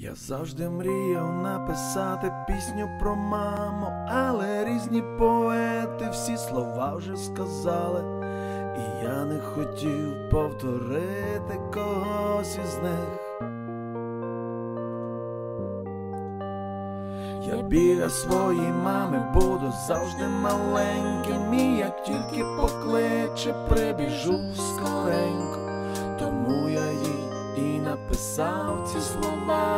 Я завжди мріяв написати пісню про маму, але різні поети всі слова вже сказали, і я не хотів повторити когось із них. Я біля своїй мами буду завжди маленьким, і як тільки покличе, прибіжу скоренько, тому я їй і написав ці слова,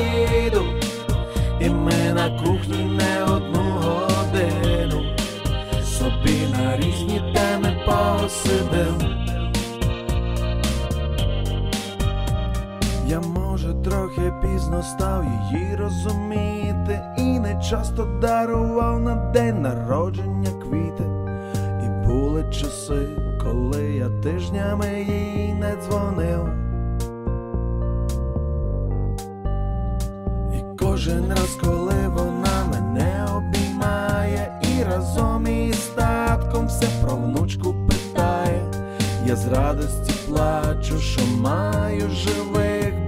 трохи пізно став її розуміти, і не часто дарував на день народження квіти. І були часи, коли я тижнями їй не дзвонив. І кожен раз, коли вона мене обіймає, і разом із татком все про внучку питає, я з радості плачу, що маю живих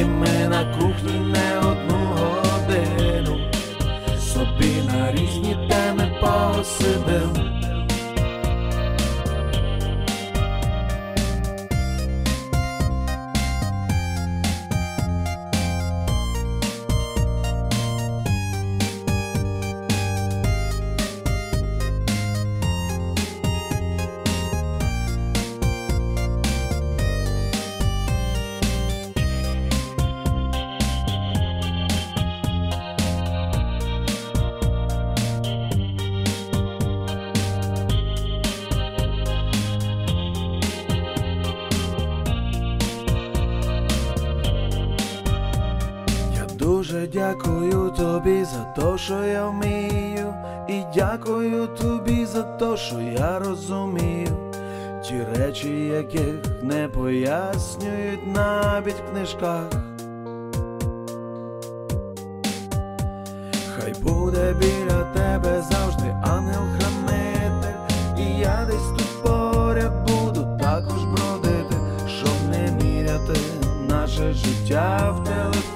і ми на кухні не одну годину собі на різні теми посидим. Дуже дякую тобі за те, що я вмію, і дякую тобі за те, що я розумію. Ті речі, яких не пояснюють навіть в книжках. Хай буде біля тебе завжди ангел-хранитель, і я десь тут поряд буду також бродити, щоб не міряти наше життя в телефонних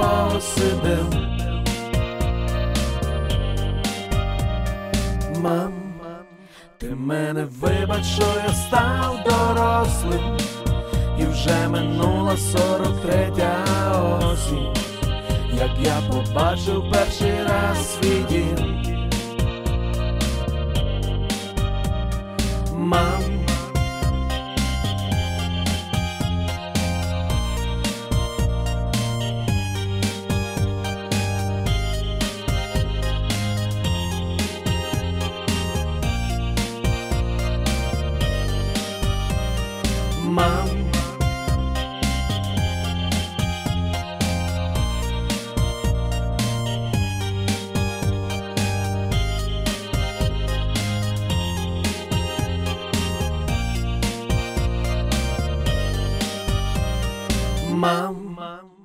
посидим. Мам, ти мене вибач, що я став дорослим, і вже минула сорок третя осінь, як я побачив перший раз свій дім. Мам. мам.